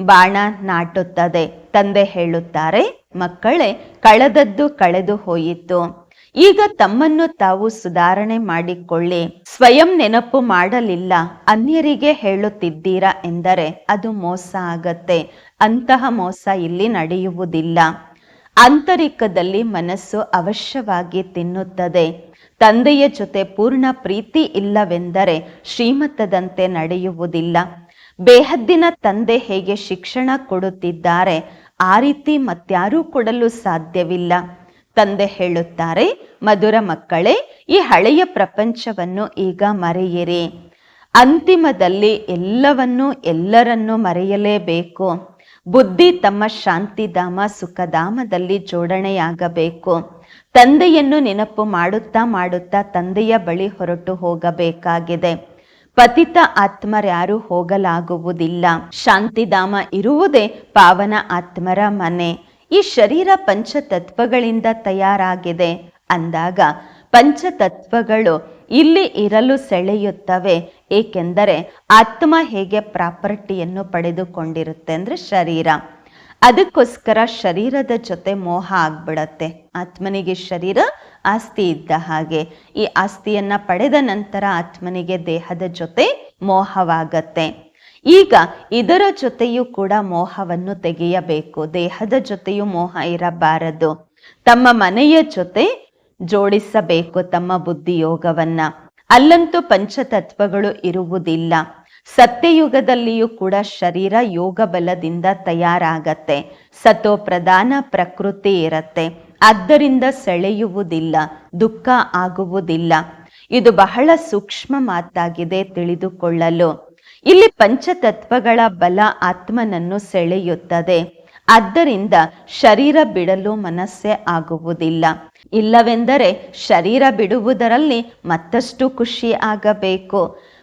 ಬಾಣ ನಾಟುತ್ತದೆ. ತಂದೆ ಹೇಳುತ್ತಾರೆ, ಮಕ್ಕಳೇ, ಕಳೆದದ್ದು ಕಳೆದು ಹೋಯಿತು. ಈಗ ತಮ್ಮನ್ನು ತಾವು ಸುಧಾರಣೆ ಮಾಡಿಕೊಳ್ಳಿ, ಸ್ವಯಂ ನೆನಪು ಮಾಡಲಿಲ್ಲ, ಅನ್ಯರಿಗೆ ಹೇಳುತ್ತಿದ್ದೀರಾ ಎಂದರೆ ಅದು ಮೋಸ ಆಗತ್ತೆ, ಅಂತಹ ಮೋಸ ಇಲ್ಲಿ ನಡೆಯುವುದಿಲ್ಲ. ಆಂತರಿಕದಲ್ಲಿ ಮನಸ್ಸು ಅವಶ್ಯವಾಗಿ ತಿನ್ನುತ್ತದೆ. ತಂದೆಯ ಜೊತೆ ಪೂರ್ಣ ಪ್ರೀತಿ ಇಲ್ಲವೆಂದರೆ ಶ್ರೀಮತದಂತೆ ನಡೆಯುವುದಿಲ್ಲ. ಬೇಹದ್ದಿನ ತಂದೆ ಹೇಗೆ ಶಿಕ್ಷಣ ಕೊಡುತ್ತಿದ್ದಾರೆ, ಆ ರೀತಿ ಮತ್ಯಾರೂ ಕೊಡಲು ಸಾಧ್ಯವಿಲ್ಲ. ತಂದೆ ಹೇಳುತ್ತಾರೆ, ಮಧುರ ಮಕ್ಕಳೇ, ಈ ಹಳೆಯ ಪ್ರಪಂಚವನ್ನು ಈಗ ಮರೆಯಿರಿ. ಅಂತಿಮದಲ್ಲಿ ಎಲ್ಲವನ್ನೂ ಎಲ್ಲರನ್ನೂ ಮರೆಯಲೇಬೇಕು. ಬುದ್ಧಿ ತಮ್ಮ ಶಾಂತಿಧಾಮ ಸುಖಧಾಮದಲ್ಲಿ ಜೋಡಣೆಯಾಗಬೇಕು. ತಂದೆಯನ್ನು ನೆನಪು ಮಾಡುತ್ತಾ ಮಾಡುತ್ತಾ ತಂದೆಯ ಬಳಿ ಹೊರಟು ಹೋಗಬೇಕಾಗಿದೆ. ಪತಿತ ಆತ್ಮರ್ಯಾರು ಹೋಗಲಾಗುವುದಿಲ್ಲ. ಶಾಂತಿಧಾಮ ಇರುವುದೇ ಪಾವನ ಆತ್ಮರ ಮನೆ. ಈ ಶರೀರ ಪಂಚತತ್ವಗಳಿಂದ ತಯಾರಾಗಿದೆ. ಅಂದಾಗ ಪಂಚತತ್ವಗಳು ಇಲ್ಲಿ ಇರಲು ಸೆಳೆಯುತ್ತವೆ. ಏಕೆಂದರೆ ಆತ್ಮ ಹೇಗೆ ಪ್ರಾಪರ್ಟಿಯನ್ನು ಪಡೆದುಕೊಂಡಿರುತ್ತೆ ಅಂದರೆ ಶರೀರ. ಅದಕ್ಕೋಸ್ಕರ ಶರೀರದ ಜೊತೆ ಮೋಹ ಆಗ್ಬಿಡತ್ತೆ. ಆತ್ಮನಿಗೆ ಶರೀರ ಆಸ್ತಿ ಇದ್ದ ಹಾಗೆ. ಈ ಆಸ್ತಿಯನ್ನ ಪಡೆದ ನಂತರ ಆತ್ಮನಿಗೆ ದೇಹದ ಜೊತೆ ಮೋಹವಾಗತ್ತೆ. ಈಗ ಇದರ ಜೊತೆಯೂ ಕೂಡ ಮೋಹವನ್ನು ತೆಗೆಯಬೇಕು. ದೇಹದ ಜೊತೆಯೂ ಮೋಹ ಇರಬಾರದು. ತಮ್ಮ ಮನೆಯ ಜೊತೆ ಜೋಡಿಸಬೇಕು ತಮ್ಮ ಬುದ್ಧಿಯೋಗವನ್ನ. ಅಲ್ಲಂತೂ ಪಂಚತತ್ವಗಳು ಇರುವುದಿಲ್ಲ. ಸತ್ಯಯುಗದಲ್ಲಿಯೂ ಕೂಡ ಶರೀರ ಯೋಗ ಬಲದಿಂದ ತಯಾರಾಗತ್ತೆ. ಸತೋ ಪ್ರಧಾನ ಪ್ರಕೃತಿ ಇರತ್ತೆ. ಆದ್ದರಿಂದ ಸೆಳೆಯುವುದಿಲ್ಲ, ದುಃಖ ಆಗುವುದಿಲ್ಲ. ಇದು ಬಹಳ ಸೂಕ್ಷ್ಮ ಮಾತಾಗಿದೆ ತಿಳಿದುಕೊಳ್ಳಲು. ಇಲ್ಲಿ ಪಂಚತತ್ವಗಳ ಬಲ ಆತ್ಮನನ್ನು ಸೆಳೆಯುತ್ತದೆ. ಆದ್ದರಿಂದ ಶರೀರ ಬಿಡಲು ಮನಸ್ಸೇ ಆಗುವುದಿಲ್ಲ. ಇಲ್ಲವೆಂದರೆ ಶರೀರ ಬಿಡುವುದರಲ್ಲಿ ಮತ್ತಷ್ಟು ಖುಷಿ ಆಗಬೇಕು.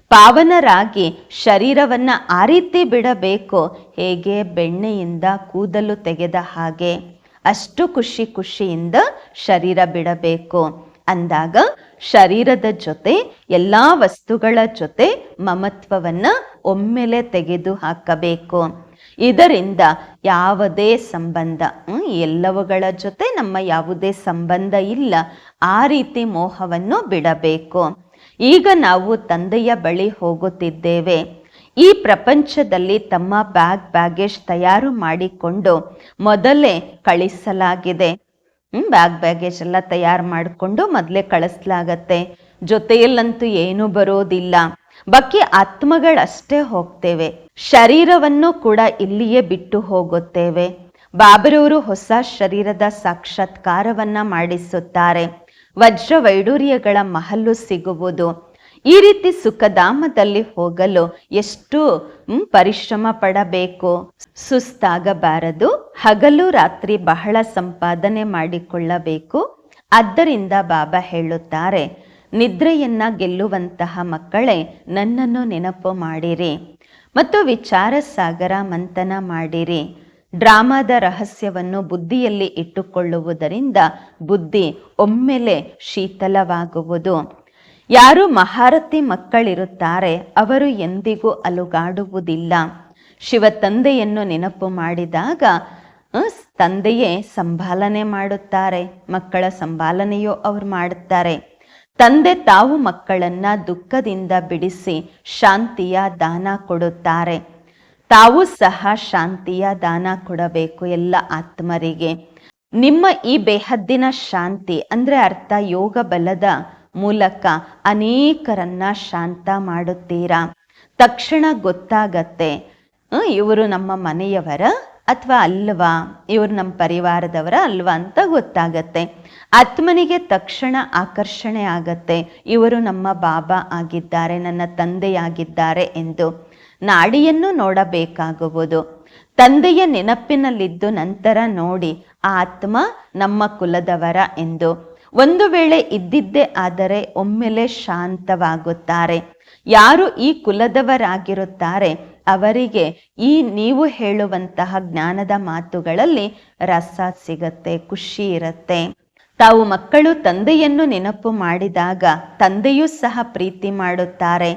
ಪಾವನರಾಗಿ ಶರೀರವನ್ನ ಆ ರೀತಿ ಬಿಡಬೇಕು, ಹೇಗೆ ಬೆಣ್ಣೆಯಿಂದ ಕೂದಲು ತೆಗೆದ ಹಾಗೆ. ಅಷ್ಟು ಖುಷಿ ಖುಷಿಯಿಂದ ಶರೀರ ಬಿಡಬೇಕು. ಅಂದಾಗ ಶರೀರದ ಜೊತೆ ಎಲ್ಲಾ ವಸ್ತುಗಳ ಜೊತೆ ಮಮತ್ವವನ್ನು ಒಮ್ಮೆಲೆ ತೆಗೆದು ಹಾಕಬೇಕು. ಇದರಿಂದ ಯಾವುದೇ ಸಂಬಂಧ ಎಲ್ಲವುಗಳ ಜೊತೆ ನಮ್ಮ ಯಾವುದೇ ಸಂಬಂಧ ಇಲ್ಲ. ಆ ರೀತಿ ಮೋಹವನ್ನು ಬಿಡಬೇಕು. ಈಗ ನಾವು ತಂದೆಯ ಬಳಿ ಹೋಗುತ್ತಿದ್ದೇವೆ. ಈ ಪ್ರಪಂಚದಲ್ಲಿ ತಮ್ಮ ಬ್ಯಾಗ್, ಬ್ಯಾಗೇಜ್ ತಯಾರು ಮಾಡಿಕೊಂಡು ಮೊದಲೇ ಕಳಿಸಲಾಗಿದೆ. ಹ್ಮ್ ಬ್ಯಾಗ್ ಬ್ಯಾಗೇಜ್ ಎಲ್ಲ ತಯಾರು ಮಾಡಿಕೊಂಡು ಮೊದಲೇ ಕಳಿಸ್ಲಾಗತ್ತೆ. ಜೊತೆಯಲ್ಲಂತೂ ಏನೂ ಬರೋದಿಲ್ಲ. ಬಾಕಿ ಆತ್ಮಗಳಷ್ಟೇ ಹೋಗ್ತೇವೆ. ಶರೀರವನ್ನು ಕೂಡ ಇಲ್ಲಿಯೇ ಬಿಟ್ಟು ಹೋಗುತ್ತೇವೆ. ಬಾಬರವರು ಹೊಸ ಶರೀರದ ಸಾಕ್ಷಾತ್ಕಾರವನ್ನ ಮಾಡಿಸುತ್ತಾರೆ. ವಜ್ರ ವೈಡೂರ್ಯಗಳ ಮಹಲ್ಲು ಸಿಗುವುದು. ಈ ರೀತಿ ಸುಖಧಾಮದಲ್ಲಿ ಹೋಗಲು ಎಷ್ಟು ಪರಿಶ್ರಮ ಪಡಬೇಕು? ಸುಸ್ತಾಗಬಾರದು. ಹಗಲು ರಾತ್ರಿ ಬಹಳ ಸಂಪಾದನೆ ಮಾಡಿಕೊಳ್ಳಬೇಕು. ಆದ್ದರಿಂದ ಬಾಬಾ ಹೇಳುತ್ತಾರೆ, ನಿದ್ರೆಯನ್ನ ಗೆಲ್ಲುವಂತಹ ಮಕ್ಕಳೇ, ನನ್ನನ್ನು ನೆನಪು ಮಾಡಿರಿ ಮತ್ತು ವಿಚಾರ ಸಾಗರ ಮಂಥನ ಮಾಡಿರಿ. ಡ್ರಾಮಾದ ರಹಸ್ಯವನ್ನು ಬುದ್ಧಿಯಲ್ಲಿ ಇಟ್ಟುಕೊಳ್ಳುವುದರಿಂದ ಬುದ್ಧಿ ಒಮ್ಮೆಲೆ ಶೀತಲವಾಗುವುದು. ಯಾರು ಮಹಾರಥಿ ಮಕ್ಕಳಿರುತ್ತಾರೆ ಅವರು ಎಂದಿಗೂ ಅಲುಗಾಡುವುದಿಲ್ಲ. ಶಿವ ತಂದೆಯನ್ನು ನೆನಪು ಮಾಡಿದಾಗ ತಂದೆಯೇ ಸಂಭಾಲನೆ ಮಾಡುತ್ತಾರೆ, ಮಕ್ಕಳ ಸಂಭಾಲನೆಯೂ ಅವ್ರು ಮಾಡುತ್ತಾರೆ. ತಂದೆ ತಾವು ಮಕ್ಕಳನ್ನ ದುಃಖದಿಂದ ಬಿಡಿಸಿ ಶಾಂತಿಯ ದಾನ ಕೊಡುತ್ತಾರೆ. ತಾವು ಸಹ ಶಾಂತಿಯ ದಾನ ಕೊಡಬೇಕು ಎಲ್ಲ ಆತ್ಮರಿಗೆ. ನಿಮ್ಮ ಈ ಬೇಹದ್ದಿನ ಶಾಂತಿ, ಅಂದ್ರೆ ಅರ್ಥ ಯೋಗ ಬಲದ ಮೂಲಕ ಅನೇಕರನ್ನ ಶಾಂತ ಮಾಡುತ್ತೀರಾ? ತಕ್ಷಣ ಗೊತ್ತಾಗತ್ತೆ. ಇವರು ನಮ್ಮ ಮನೆಯವರ ಅಥವಾ ಅಲ್ವಾ? ಇವರು ನಮ್ಮ ಪರಿವಾರದವರ ಅಲ್ವಾ ಅಂತ ಗೊತ್ತಾಗತ್ತೆ. ಆತ್ಮನಿಗೆ ತಕ್ಷಣ ಆಕರ್ಷಣೆ ಆಗತ್ತೆ. ಇವರು ನಮ್ಮ ಬಾಬಾ ಆಗಿದ್ದಾರೆ, ನನ್ನ ತಂದೆಯಾಗಿದ್ದಾರೆ ಎಂದು. ನಾಡಿಯನ್ನು ನೋಡಬೇಕಾಗುವುದು. ತಂದೆಯ ನೆನಪಿನಲ್ಲಿದ್ದು ನಂತರ ನೋಡಿ ಆತ್ಮ ನಮ್ಮ ಕುಲದವರ ಎಂದು. ಒಂದು ವೇಳೆ ಇದ್ದಿದ್ದೇ ಆದರೆ ಒಮ್ಮೆಲೆ ಶಾಂತವಾಗುತ್ತಾರೆ. ಯಾರು ಈ ಕುಲದವರಾಗಿರುತ್ತಾರೆ ಅವರಿಗೆ ಈ ನೀವು ಹೇಳುವಂತಹ ಜ್ಞಾನದ ಮಾತುಗಳಲ್ಲಿ ರಸ ಸಿಗತ್ತೆ, ಖುಷಿ ಇರತ್ತೆ. ತಾವು ಮಕ್ಕಳು ತಂದೆಯನ್ನು ನೆನಪು ಮಾಡಿದಾಗ ತಂದೆಯೂ ಸಹ ಪ್ರೀತಿ ಮಾಡುತ್ತಾರೆ.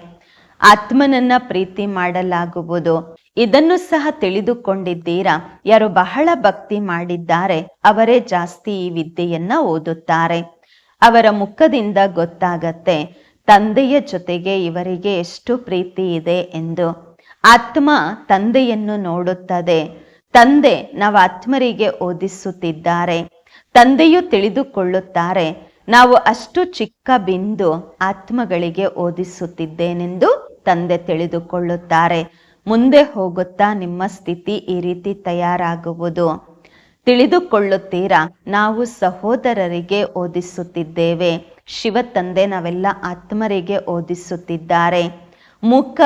ಆತ್ಮನನ್ನ ಪ್ರೀತಿ ಮಾಡಲಾಗುವುದು. ಇದನ್ನು ಸಹ ತಿಳಿದುಕೊಂಡಿದ್ದೀರಾ? ಯಾರು ಬಹಳ ಭಕ್ತಿ ಮಾಡಿದ್ದಾರೆ, ಅವರೇ ಜಾಸ್ತಿ ಈ ವಿದ್ಯೆಯನ್ನ ಓದುತ್ತಾರೆ. ಅವರ ಮುಖದಿಂದ ಗೊತ್ತಾಗತ್ತೆ, ತಂದೆಯ ಜೊತೆಗೆ ಇವರಿಗೆ ಎಷ್ಟು ಪ್ರೀತಿ ಇದೆ ಎಂದು. ಆತ್ಮ ತಂದೆಯನ್ನು ನೋಡುತ್ತದೆ. ತಂದೆ, ನಾವು ಆತ್ಮರಿಗೆ ಓದಿಸುತ್ತಿದ್ದಾರೆ. ತಂದೆಯು ತಿಳಿದುಕೊಳ್ಳುತ್ತಾರೆ, ನಾವು ಅಷ್ಟು ಚಿಕ್ಕ ಬಿಂದು ಆತ್ಮಗಳಿಗೆ ಓದಿಸುತ್ತಿದ್ದೇನೆಂದು ತಂದೆ ತಿಳಿದುಕೊಳ್ಳುತ್ತಾರೆ. ಮುಂದೆ ಹೋಗುತ್ತಾ ನಿಮ್ಮ ಸ್ಥಿತಿ ಈ ರೀತಿ ತಯಾರಾಗುವುದು. ತಿಳಿದುಕೊಳ್ಳುತ್ತೀರಾ? ನಾವು ಸಹೋದರರಿಗೆ ಓದಿಸುತ್ತಿದ್ದೇವೆ. ಶಿವ ತಂದೆ ನಾವೆಲ್ಲ ಆತ್ಮರಿಗೆ ಓದಿಸುತ್ತಿದ್ದಾರೆ. ಮುಖ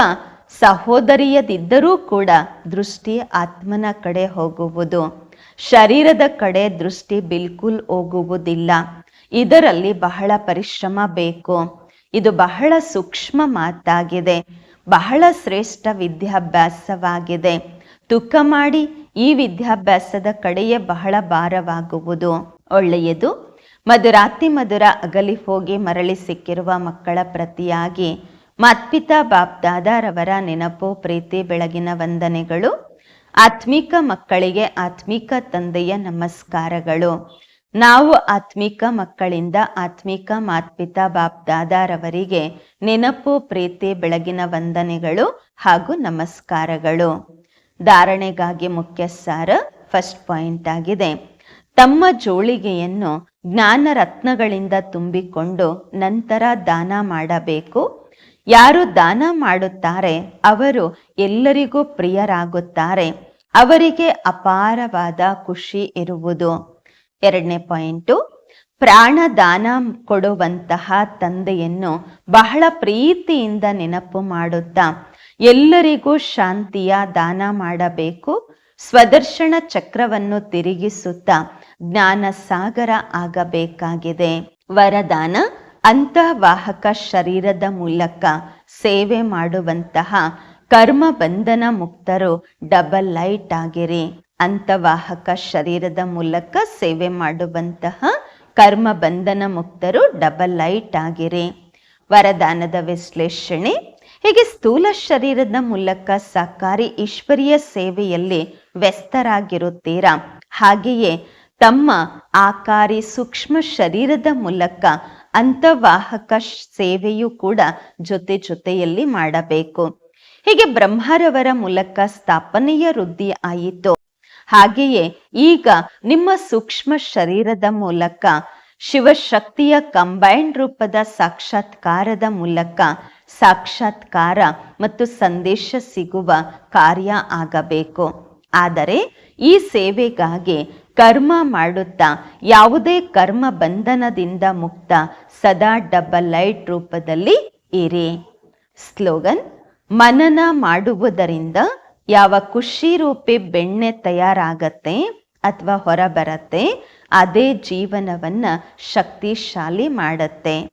ಸಹೋದರಿಯದಿದ್ದರೂ ಕೂಡ ದೃಷ್ಟಿ ಆತ್ಮನ ಕಡೆ ಹೋಗುವುದು. ಶರೀರದ ಕಡೆ ದೃಷ್ಟಿ ಬಿಲ್ಕುಲ್ ಹೋಗುವುದಿಲ್ಲ. ಇದರಲ್ಲಿ ಬಹಳ ಪರಿಶ್ರಮ ಬೇಕು. ಇದು ಬಹಳ ಸೂಕ್ಷ್ಮ ಮಾತಾಗಿದೆ, ಬಹಳ ಶ್ರೇಷ್ಠ ವಿದ್ಯಾಭ್ಯಾಸವಾಗಿದೆ. ತುಕ ಮಾಡಿ ಈ ವಿದ್ಯಾಭ್ಯಾಸದ ಕಡೆಯ ಬಹಳ ಭಾರವಾಗುವುದು. ಒಳ್ಳೆಯದು. ಮಧುರಾತಿ ಮಧುರ ಅಗಲಿ ಹೋಗಿ ಮರಳಿ ಸಿಕ್ಕಿರುವ ಮಕ್ಕಳ ಪ್ರತಿಯಾಗಿ ಮಾತ್ಪಿತಾ ಬಾಪ್ದಾದಾರವರ ನೆನಪು, ಪ್ರೀತಿ, ಬೆಳಗಿನ ವಂದನೆಗಳು. ಆತ್ಮಿಕ ಮಕ್ಕಳಿಗೆ ಆತ್ಮಿಕ ತಂದೆಯ ನಮಸ್ಕಾರಗಳು. ನಾವು ಆತ್ಮಿಕ ಮಕ್ಕಳಿಂದ ಆತ್ಮಿಕ ಮಾತ್ಪಿತಾ ಬಾಪ್ದಾದಾರವರಿಗೆ ನೆನಪು, ಪ್ರೀತಿ, ಬೆಳಗಿನ ವಂದನೆಗಳು ಹಾಗೂ ನಮಸ್ಕಾರಗಳು. ಧಾರಣೆಗಾಗಿ ಮುಖ್ಯ ಸಾರ ಫಸ್ಟ್ ಪಾಯಿಂಟ್ ಆಗಿದೆ. ತಮ್ಮ ಜೋಳಿಗೆಯನ್ನು ಜ್ಞಾನ ರತ್ನಗಳಿಂದ ತುಂಬಿಕೊಂಡು ನಂತರ ದಾನ ಮಾಡಬೇಕು. ಯಾರು ದಾನ ಮಾಡುತ್ತಾರೆ, ಅವರು ಎಲ್ಲರಿಗೂ ಪ್ರಿಯರಾಗುತ್ತಾರೆ. ಅವರಿಗೆ ಅಪಾರವಾದ ಖುಷಿ ಇರುವುದು. ಎರಡನೇ ಪಾಯಿಂಟು ಪ್ರಾಣ ದಾನ ಕೊಡುವಂತಹ ತಂದೆಯನ್ನು ಬಹಳ ಪ್ರೀತಿಯಿಂದ ನೆನಪು ಮಾಡುತ್ತಾ ಎಲ್ಲರಿಗೂ ಶಾಂತಿಯ ದಾನ ಮಾಡಬೇಕು. ಸ್ವದರ್ಶನ ಚಕ್ರವನ್ನು ತಿರುಗಿಸುತ್ತಾ ಜ್ಞಾನ ಸಾಗರ ಆಗಬೇಕಾಗಿದೆ. ವರದಾನ ಅಂತರ್ವಾಹಕ ಶರೀರದ ಮೂಲಕ ಸೇವೆ ಮಾಡುವಂತಹ ಕರ್ಮ ಬಂಧನ ಮುಕ್ತರು ಡಬಲ್ ಲೈಟ್ ಆಗಿರಿ. ಅಂತವಾಹಕ ಶರೀರದ ಮೂಲಕ ಸೇವೆ ಮಾಡುವಂತಹ ಕರ್ಮ ಬಂಧನ ಮುಕ್ತರು ಡಬಲ್ ಲೈಟ್ ಆಗಿರಿ. ವರದಾನದ ವಿಶ್ಲೇಷಣೆ, ಹೀಗೆ ಸ್ಥೂಲ ಶರೀರದ ಮೂಲಕ ಸಾಕಾರಿ ಈಶ್ವರಿಯ ಸೇವೆಯಲ್ಲಿ ವ್ಯಸ್ತರಾಗಿರುತ್ತೀರಾ? ಹಾಗೆಯೇ ತಮ್ಮ ಆಕಾರಿ ಸೂಕ್ಷ್ಮ ಶರೀರದ ಮೂಲಕ ಅಂತವಾಹಕ ಸೇವೆಯೂ ಕೂಡ ಜೊತೆ ಜೊತೆಯಲ್ಲಿ ಮಾಡಬೇಕು. ಹೀಗೆ ಬ್ರಹ್ಮರವರ ಮೂಲಕ ಸ್ಥಾಪನೆಯ ವೃದ್ಧಿ ಆಯಿತು. ಹಾಗೆಯೇ ಈಗ ನಿಮ್ಮ ಸೂಕ್ಷ್ಮ ಶರೀರದ ಮೂಲಕ, ಶಿವಶಕ್ತಿಯ ಕಂಬೈನ್ಡ್ ರೂಪದ ಸಾಕ್ಷಾತ್ಕಾರದ ಮೂಲಕ ಸಾಕ್ಷಾತ್ಕಾರ ಮತ್ತು ಸಂದೇಶ ಸಿಗುವ ಕಾರ್ಯ ಆಗಬೇಕು. ಆದರೆ ಈ ಸೇವೆಗಾಗಿ ಕರ್ಮ ಮಾಡುತ್ತಾ ಯಾವುದೇ ಕರ್ಮ ಬಂಧನದಿಂದ ಮುಕ್ತ ಸದಾ ಡಬಲ್ ಲೈಟ್ ರೂಪದಲ್ಲಿ ಇರಿ. ಸ್ಲೋಗನ್, ಮನನ ಮಾಡುವುದರಿಂದ ಯಾವ ಖುಷಿ ರೂಪಿ ಬೆಣ್ಣೆ ತಯಾರಾಗತ್ತೆ ಅಥವಾ ಹೊರಬರತ್ತೆ, ಅದೇ ಜೀವನವನ್ನ ಶಕ್ತಿಶಾಲಿ ಮಾಡತ್ತೆ.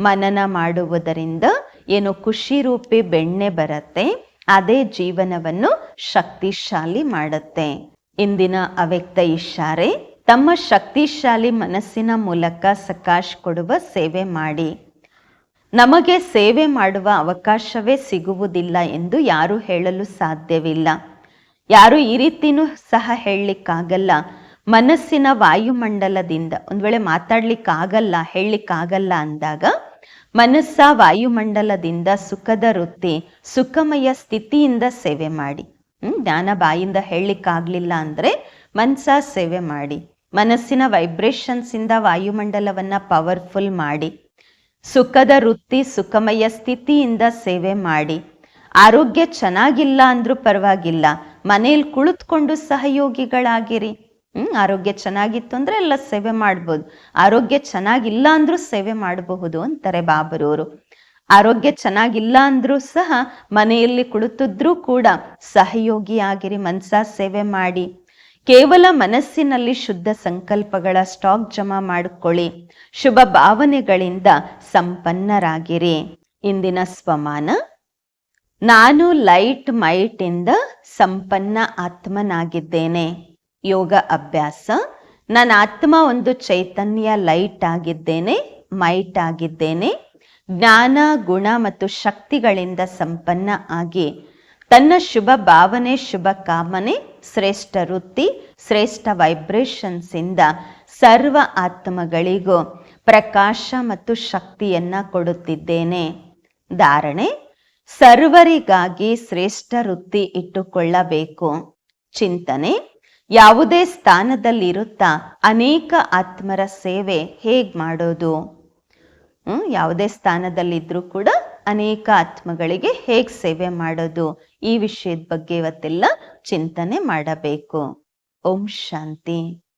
ಮನನ ಮಾಡುವುದರಿಂದ ಏನು ಖುಷಿ ರೂಪಿ ಬೆಣ್ಣೆ ಬರತ್ತೆ, ಅದೇ ಜೀವನವನ್ನು ಶಕ್ತಿಶಾಲಿ ಮಾಡುತ್ತೆ. ಇಂದಿನ ಅವ್ಯಕ್ತ ಇಷಾರೆ ತಮ್ಮ ಶಕ್ತಿಶಾಲಿ ಮನಸ್ಸಿನ ಮೂಲಕ ಸಕಾಶ್ ಕೊಡುವ ಸೇವೆ ಮಾಡಿ. ನಮಗೆ ಸೇವೆ ಮಾಡುವ ಅವಕಾಶವೇ ಸಿಗುವುದಿಲ್ಲ ಎಂದು ಯಾರು ಹೇಳಲು ಸಾಧ್ಯವಿಲ್ಲ. ಯಾರು ಈ ರೀತಿನೂ ಸಹ ಹೇಳಲಿಕ್ಕಾಗಲ್ಲ. ಮನಸ್ಸಿನ ವಾಯುಮಂಡಲದಿಂದ, ಒಂದು ವೇಳೆ ಮಾತಾಡ್ಲಿಕ್ಕಾಗಲ್ಲ, ಹೇಳಲಿಕ್ಕಾಗಲ್ಲ ಅಂದಾಗ, ಮನಸ್ಸ ವಾಯುಮಂಡಲದಿಂದ ಸುಖದ ವೃತ್ತಿ, ಸುಖಮಯ ಸ್ಥಿತಿಯಿಂದ ಸೇವೆ ಮಾಡಿ. ಹ್ಮ್, ಜ್ಞಾನ ಬಾಯಿಂದ ಹೇಳಲಿಕ್ಕಾಗ್ಲಿಲ್ಲ ಅಂದ್ರೆ ಮನಸ್ಸ ಸೇವೆ ಮಾಡಿ. ಮನಸ್ಸಿನ ವೈಬ್ರೇಷನ್ಸ್ ಇಂದ ವಾಯುಮಂಡಲವನ್ನ ಪವರ್ಫುಲ್ ಮಾಡಿ. ಸುಖದ ವೃತ್ತಿ ಸುಖಮಯ ಸ್ಥಿತಿಯಿಂದ ಸೇವೆ ಮಾಡಿ. ಆರೋಗ್ಯ ಚೆನ್ನಾಗಿಲ್ಲ ಅಂದ್ರೂ ಪರವಾಗಿಲ್ಲ. ಮನೆಯಲ್ಲಿ ಕುಳಿತುಕೊಂಡು ಸಹಯೋಗಿಗಳಾಗಿರಿ. ಹ್ಮ್, ಆರೋಗ್ಯ ಚೆನ್ನಾಗಿತ್ತು ಅಂದ್ರೆ ಎಲ್ಲ ಸೇವೆ ಮಾಡ್ಬೋದು. ಆರೋಗ್ಯ ಚೆನ್ನಾಗಿಲ್ಲ ಅಂದ್ರೂ ಸೇವೆ ಮಾಡಬಹುದು ಅಂತಾರೆ ಬಾಬರವರು. ಆರೋಗ್ಯ ಚೆನ್ನಾಗಿಲ್ಲ ಅಂದ್ರೂ ಸಹ ಮನೆಯಲ್ಲಿ ಕುಳಿತಿದ್ರೂ ಕೂಡ ಸಹಯೋಗಿಯಾಗಿರಿ ಮನ್ಸ ಸೇವೆ ಮಾಡಿ. ಕೇವಲ ಮನಸ್ಸಿನಲ್ಲಿ ಶುದ್ಧ ಸಂಕಲ್ಪಗಳ ಸ್ಟಾಕ್ ಜಮಾ ಮಾಡಿಕೊಳ್ಳಿ. ಶುಭ ಭಾವನೆಗಳಿಂದ ಸಂಪನ್ನರಾಗಿರಿ. ಇಂದಿನ ಸ್ವಮಾನ, ನಾನು ಲೈಟ್ ಮೈಟ್ ಇಂದ ಸಂಪನ್ನ ಆತ್ಮನಾಗಿದ್ದೇನೆ. ಯೋಗ ಅಭ್ಯಾಸ, ನನ್ನ ಆತ್ಮ ಒಂದು ಚೈತನ್ಯ ಲೈಟ್ ಆಗಿದ್ದೇನೆ ಮೈಟ್ ಆಗಿದ್ದೇನೆ ಜ್ಞಾನ, ಗುಣ ಮತ್ತು ಶಕ್ತಿಗಳಿಂದ ಸಂಪನ್ನ ಆಗಿ, ತನ್ನ ಶುಭ ಭಾವನೆ, ಶುಭ ಕಾಮನೆ ಶ್ರೇಷ್ಠ ವೃತ್ತಿ, ಶ್ರೇಷ್ಠ ವೈಬ್ರೇಷನ್ಸ್ ಇಂದ ಸರ್ವ ಆತ್ಮಗಳಿಗೂ ಪ್ರಕಾಶ ಮತ್ತು ಶಕ್ತಿಯನ್ನ ಕೊಡುತ್ತಿದ್ದೇನೆ. ಧಾರಣೆ, ಸರ್ವರಿಗಾಗಿ ಶ್ರೇಷ್ಠ ವೃತ್ತಿ ಇಟ್ಟುಕೊಳ್ಳಬೇಕು. ಚಿಂತನೆ, ಯಾವುದೇ ಸ್ಥಾನದಲ್ಲಿರುತ್ತಾ ಅನೇಕ ಆತ್ಮರ ಸೇವೆ ಹೇಗ್ ಮಾಡೋದು? ಹ್ಮ್, ಯಾವುದೇ ಸ್ಥಾನದಲ್ಲಿದ್ರೂ ಕೂಡ ಅನೇಕ ಆತ್ಮಗಳಿಗೆ ಹೇಗ್ ಸೇವೆ ಮಾಡೋದು? ಈ ವಿಷಯದ ಬಗ್ಗೆ ಇವತ್ತೆಲ್ಲ ಚಿಂತನೆ ಮಾಡಬೇಕು. ಓಂ ಶಾಂತಿ.